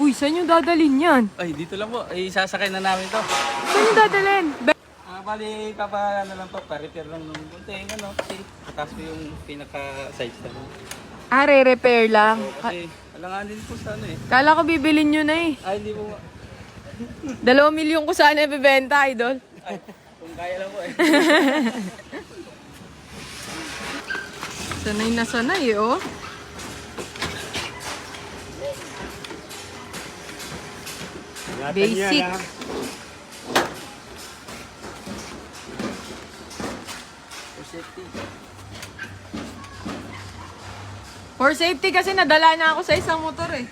Uy, saan yung dadalhin yan? Ay, dito lang po. Ay, sasakay na namin to. Saan yung dadalhin? Be- Ah, bali, papa, ano lang po, pa-repair lang ng bunting, ano, kasi tatas ko yung pinaka-size na ah, re-repair lang. Ka- Kasi, alanganin po sa ano eh. Kala ko bibilin nyo na eh. Ay, hindi po. Dalawang milyon ko sana ibibenta, idol. Ay, kung kaya lang po eh. Sanay na sanay eh, oh. Basic. For safety. For safety kasi nadala na ako sa isang motor eh.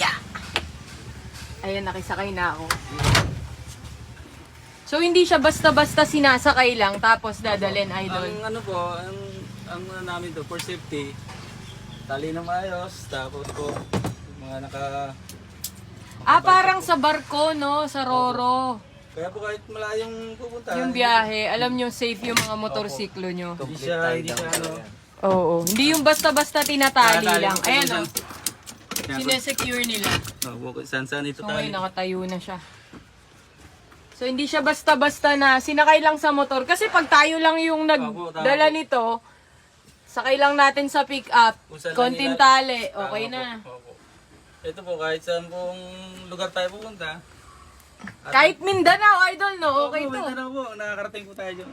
Yeah! Ayan, nakisakay na ako. So, hindi siya basta-basta sinasakay lang tapos dadalhin, idol. Ang ano po, ang, ang ano namin to, for safety, tali na maayos, tapos po, mga naka... Ah, parang sa barko, no? Sa Roro. Kaya po kahit malayong pupunta, Yung biyahe, alam nyo, safe yung mga motorsiklo nyo. hindi siya, hindi siya ano, Oo. Hindi yung basta-basta tinatali lang. Ayan, oh. Sinesecure nila. oh, saan saan ito So, tali. ngayon nakatayo na siya. So, hindi siya basta-basta na sinakay lang sa motor. Kasi pag tayo lang yung Opo, tama nagdala po. nito, sakay lang natin sa Kung saan lang konting nila- tali, okay Tama na. po, opo. Ito po, kahit saan pong lugar tayo pupunta. Kahit Mindanao, idol, no? Okay Opo, to. Mindanao po, nakakarating po tayo dyan.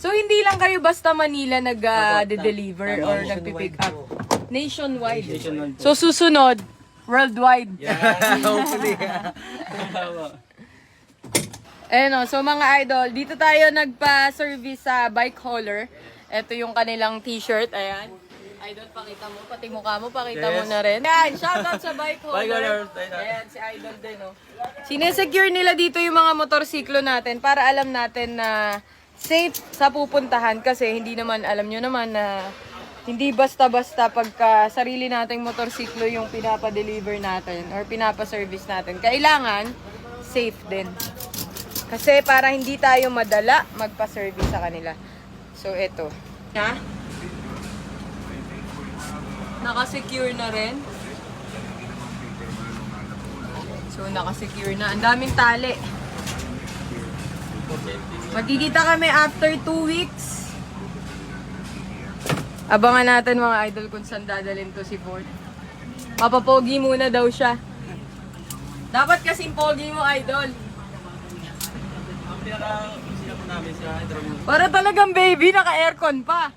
So, hindi lang kayo basta Manila nag-deliver tama. or nagpipick up. Nationwide. Nationwide po. So, susunod, worldwide. Yeah, hopefully. Tama. Ayan o, so mga idol, dito tayo nagpa-service sa bike hauler. Ito yung kanilang t-shirt, ayan. Idol, pakita mo, pati mukha mo, pakita mo Yes. na rin. Ayan, shoutout sa bike hauler. Bike hauler, ayan. Ayan, si Idol din, o. Sinesecure nila dito yung mga motorsiklo natin para alam natin na safe sa pupuntahan kasi hindi naman, alam nyo naman na hindi basta-basta pagka sarili nating motorsiklo yung pinapa-deliver natin or pinapa-service natin. Kailangan safe din. Kasi para hindi tayo madala magpa-service sa kanila. So, ito. Ha? Naka-secure na rin. So, naka-secure na. Ang daming tali. Magkikita kami after 2 weeks. Abangan natin mga idol kung saan dadalhin to si Ford. Papapogi muna daw siya. Dapat kasing pogi mo, idol. Para talagang baby, naka-aircon pa.